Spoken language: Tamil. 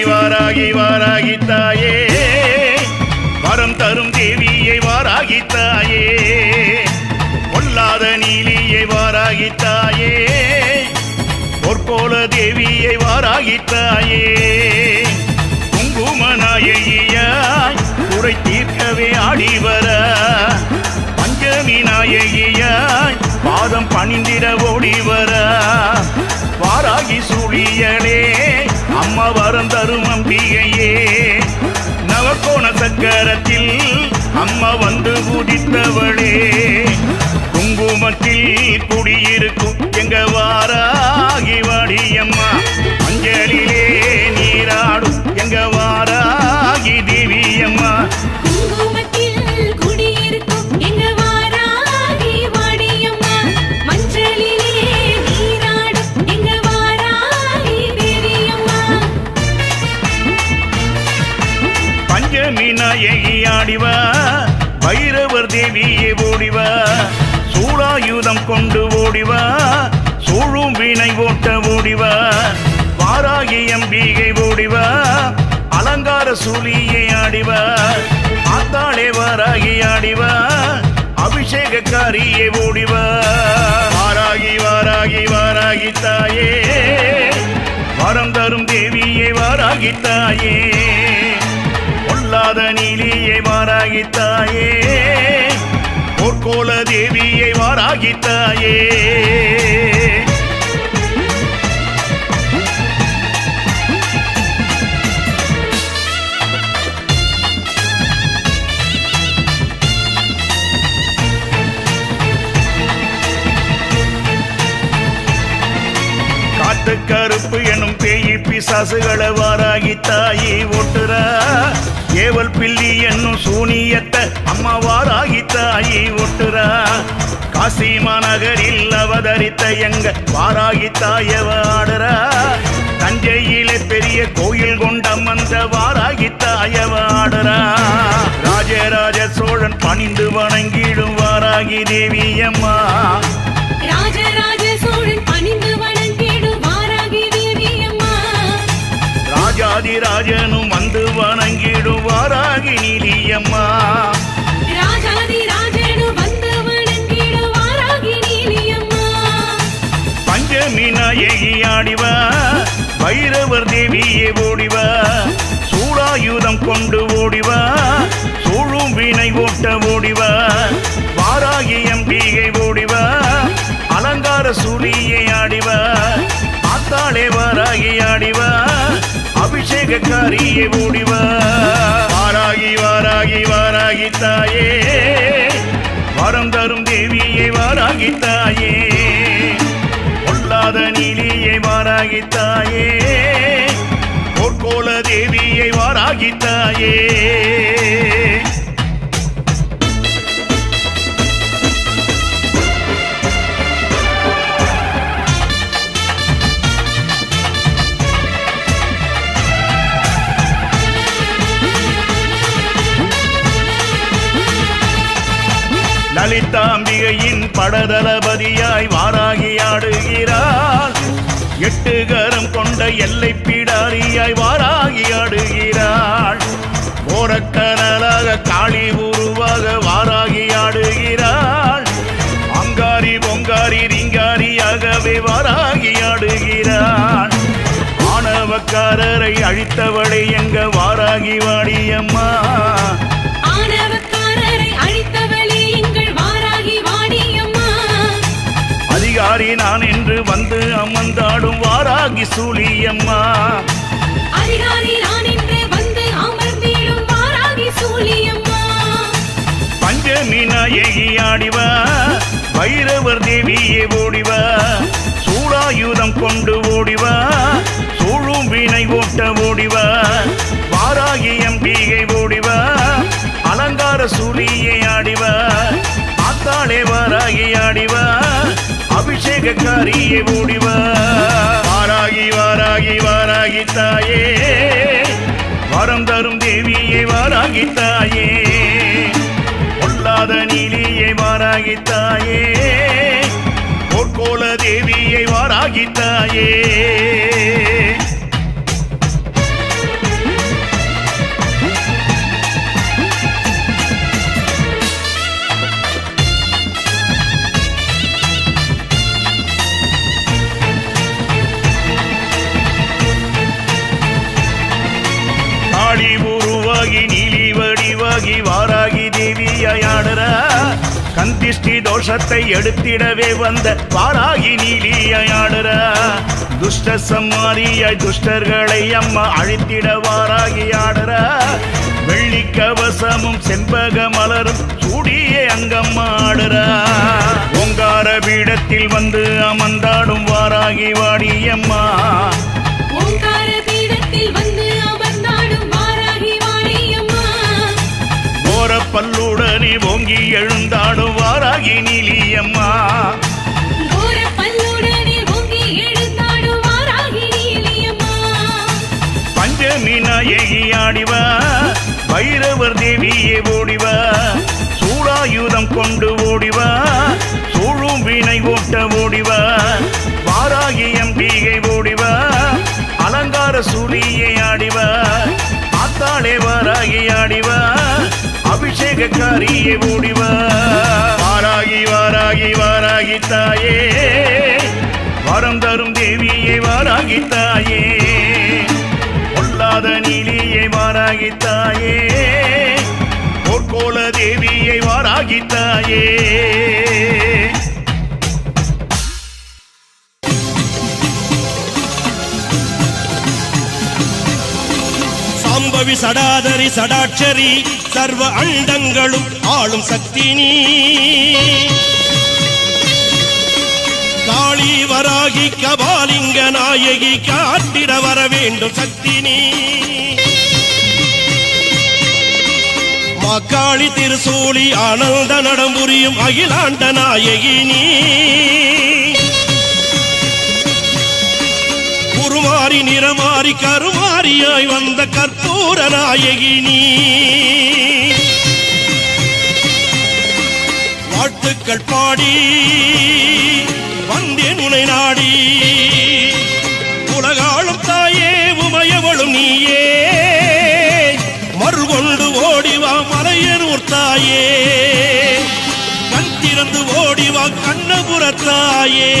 வாராகி வாராகி வாராகி தாயே. வரம் தரும் தேவியை வாராகி தாயே. பொல்லாத நீலியை வாராகி தாயே. பொற்கோல தேவியை வாராகி தாயே. குங்கும நாயகியாய் குறை தீர்க்கவே ஆடிவர பஞ்சமி நாயகியாய் பாதம் பணிந்திட ஓடிவர வாராகி சூழியலே அம்மா வரம் தரும் அம்பிகையே. நவக்கோண சக்கரத்தில் அம்மா வந்து உதித்தவளே குங்குமத்தில் குடியிருக்கும் கொண்டு ஓடிவா. சூழும் வீணை ஓட்ட ஓடிவா. வாராகி அம்பிகை ஓடிவா. அலங்கார சூலியை ஆடிவா. ஆத்தாளே வாராகி ஆடிவா. அபிஷேகக்காரியை ஓடிவா. வாராகி வாராகி வாராகி தாயே. வரம் தரும் தேவியை வாராகி தாயே. பொல்லாத நீலியை வாராகி தாயே. கோல தேவியை வாராகித்தாயே தாயே பிசாசுகளை வாராகி தாயி ஓட்டுறா. ஏவல் பில்லி என்னும் சூனியத்தை அம்மா வாராகி தாயி ஓட்டுறா. காசி மாநகரில் அவதரித்த எங்க வாராகி தாயவ ஆடுறா. தஞ்சையிலே பெரிய கோயில் கொண்டம் வந்த வாராகி தாயவ ஆடுறா. ராஜராஜ சோழன் பணிந்து வணங்கிடும் வாராகி தேவி அம்மா. பைரவர் தேவியே ஓடிவா. சூடாயுதம் கொண்டு ஓடிவா. சூழும் வீணை ஓட்ட ஓடிவா. வாராகி எம்பிகை ஓடிவா. அலங்கார சூரியை ஆடிவா. ஆத்தாளே வாராகி ஆடிவா. அபிஷேகக்காரியை ஓடிவா. வாராகி வாராகி வாராகி தாயே. வரம் தரும் தேவியை வாராகி தாயே. பொல்லாத நீலியை வாராகி தாயே பொற்கோல தேவியை வாராகித்தாயே லலிதாம்பிகையின் படதளபதியாய் வாராகி ஆடுகிற எல்லை பிடாரியாய் வாராகி ஆடுகிறாள். ஓரக்கனலாக காளி உருவாக வாராகி ஆடுகிறாள். அங்காரி பொங்காரி ரிங்காரியாகவே வாராகி ஆடுகிறாள். ஆணவக்காரரை அழித்தவளை எங்க வாராகி வாடியம் வாராகி சூழியம்மா பஞ்சமி நாயகி ஆடிவா பைரவர் தேவியே ஓடிவா சூடாயுதம் கொண்டு ஓடிவா சூழும் வீணை ஓட்ட ஓடிவா வாராகி அம்பிகை ஓடிவா அலங்கார சூழியை ஆடிவா ஆத்தாளே வாராகி ஆடிவா அபிஷேகக்காரியை ஓடிவா. வாராகி வாராகி தாயே வரம் தரும் தேவியை வாராகி தாயே பொல்லாத நீலியை வாராகி தாயே பொற்கோல தேவியை வாராகி தாயே கந்திஷ்டி தோஷத்தை எடுத்திடவே வந்த வாராகி நீலியாடுறா துஷ்ட சம்மாரியாய் துஷ்டர்களை அம்மா அழித்திட வாராகி ஆடுறா. வெள்ளி கவசமும் செண்பக மலரும் சூடியே அங்கம்மா ஆடுறா. ஓங்கார பீடத்தில் வந்து அமர்ந்தாடும் வாராகி வாடியம்மா பல்லுடனே ஓங்கி எழுந்தாடும் நீலியம்மா. பஞ்சமி நாயகி ஆடிவா பைரவர் தேவியே ஓடிவா சூடாயுதம் கொண்டு ஓடிவா சூழும் வினை ஓட்ட ஓடிவா வாராகி அம்பிகை ஓடிவா அலங்கார சூரியை ஆடிவா ஆத்தாளே வாராகி ஆடிவா அபிஷேகக்காரியே ஓடிவா. வாராகி வாராகி வாராகி தாயே. வரம் தரும் தேவியே வாராகி தாயே. பொல்லாத நீலியை வாராகி தாயே. பொற்கோள தேவியை வாராகி தாயே. சாம்பவி சடாதரி சடாட்சரி சர்வ அண்டங்களும் ஆளும் சக்தி நீ. காளி வராகி கபாலிங்க நாயகி காட்டிட வர வேண்டும் சக்தி நீ. மாக்காளி திருசூலி ஆனந்த நடம்புரியும் அகிலாண்ட நாயகி நீ. உருமாறி நிறமாறி கருமாறியாய் வந்த கற்பூர நாயகினி வாழ்த்துக்கள் பாடி வந்தேன் உனை நாடி. உலகாளும் தாயே உமையவளும் நீயே. மறுகொண்டு ஓடிவா மலையனூர் தாயே. கண் திறந்து ஓடிவா கண்ணபுரத்தாயே